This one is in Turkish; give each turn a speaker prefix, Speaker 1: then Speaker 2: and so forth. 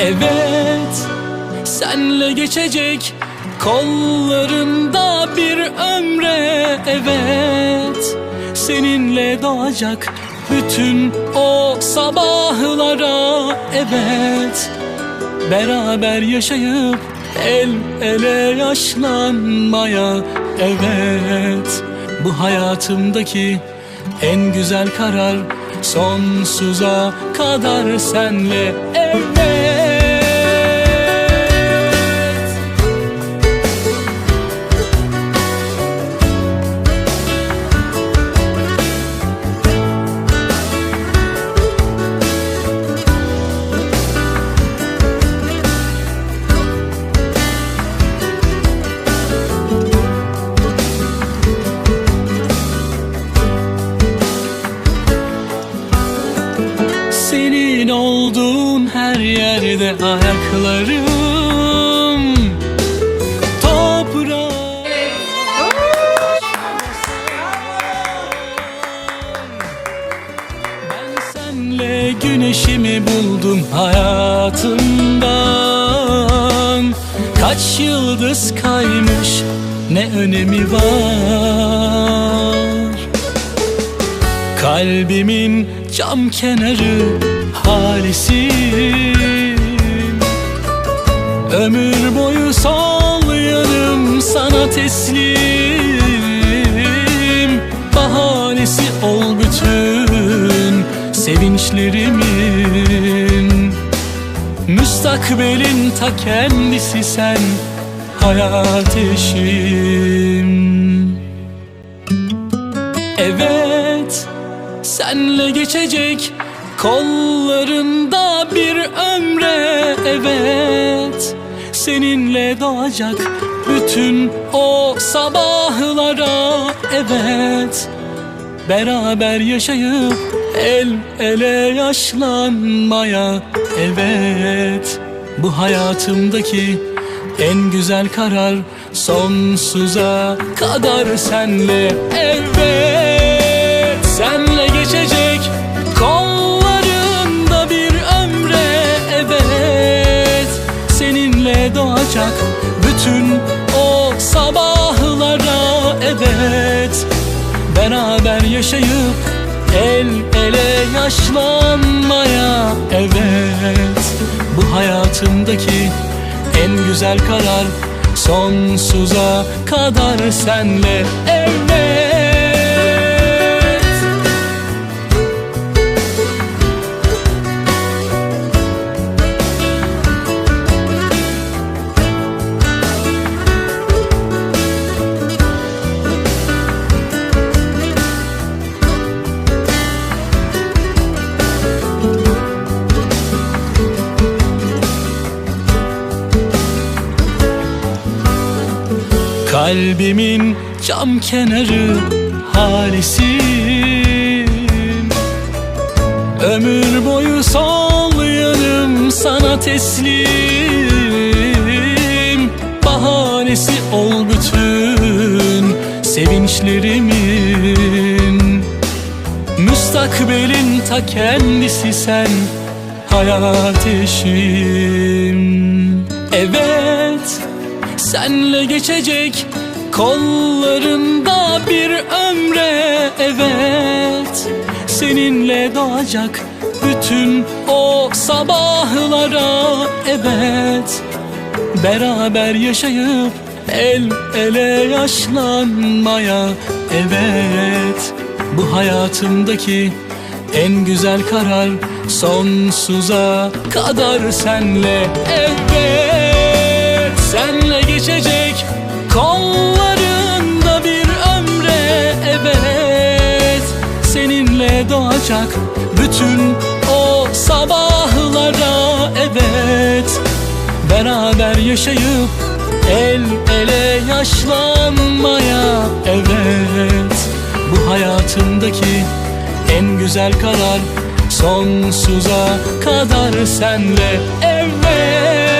Speaker 1: Evet senle geçecek kollarında bir ömre. Evet seninle doğacak bütün o sabahlara. Evet beraber yaşayıp el ele yaşlanmaya. Evet bu hayatımdaki en güzel karar sonsuza kadar senle evet Senin olduğun her yerde ayaklarım. Toprağa Ben senle güneşimi buldum hayatımdan. Kaç yıldız kaymış ne önemi var? Kalbimin cam kenarı halisin. Ömür boyu sol yanım sana teslim. Bahanesi ol bütün sevinçlerimin. Müstakbelin ta kendisi sen hayat eşim. Evet Senle geçecek kollarında bir ömre evet Seninle doğacak bütün o sabahlara evet. Beraber yaşayıp el ele yaşlanmaya evet. Bu hayatımdaki en güzel karar sonsuza kadar senle evet. Senle evet Beraber yaşayıp el ele yaşlanmaya. Evet Bu hayatımdaki en güzel karar sonsuza kadar senle. Evet Kalbimin cam kenarı halisin. Ömür boyu sol yanım sana teslim. Bahanesi ol bütün sevinçlerimin. Müstakbelin ta kendisi sen hayat eşim. Evet senle geçecek kollarında bir ömre evet. Seninle doğacak bütün o sabahlara evet. Beraber yaşayıp el ele yaşlanmaya evet. Bu hayatımdaki en güzel karar sonsuza kadar senle evet Seninle doğacak bütün o sabahlara. Evet Beraber yaşayıp el ele yaşlanmaya. Evet Bu hayatımdaki en güzel karar sonsuza kadar senle. Evet